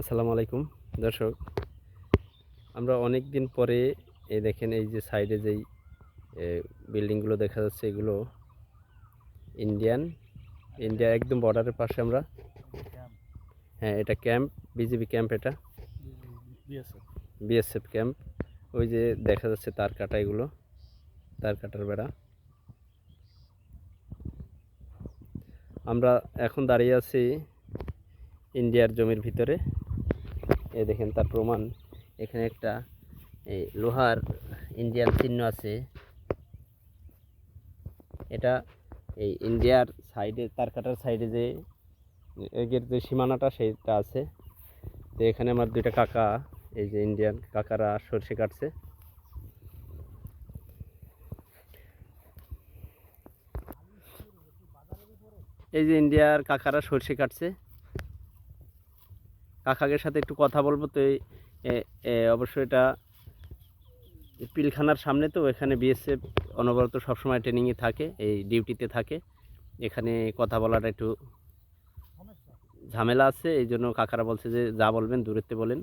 আসসালামু আলাইকুম, দর্শক। আমরা অনেক দিন পরে এই দেখেন এই যে সাইডে যেই বিল্ডিংগুলো দেখা যাচ্ছে এগুলো ইন্ডিয়ান। ইন্ডিয়া একদম বর্ডারের পাশে আমরা। হ্যাঁ এটা ক্যাম্প, বিজিবি ক্যাম্প এটা। BSF camp. ওই যে দেখা যাচ্ছে তার কাটা এগুলো, তার কাটার বেড়া। আমরা এখন দাঁড়িয়ে আছি ইন্ডিয়ার জমির ভিতরে। এই দেখেন তার প্রমাণ। এখানে একটা, এই লোহার ইন্ডিয়ান চিহ্ন আছে। এটা এই ইন্ডিয়ার সাইডে, তার কাটার সাইডে যে এগের যে সীমানাটা, সেইটা আছে। তো এখানে আমার দুইটা কাকা, এই যে ইন্ডিয়ান কাকারা সরষে কাটছে। এই যে ইন্ডিয়ার কাকারা সরষে কাটছে। কাকাদের সাথে একটু কথা বলব। তো অবশ্য এটা পিলখানার সামনে তো এখানে বিএসএফ অনবরত সবসময় ট্রেনিংয়ে থাকে, এই ডিউটিতে থাকে। এখানে কথা বলাটা একটু ঝামেলা আছে এই জন্য কাকারা বলছে যে যা বলবেন, দূরত্বে বলেন।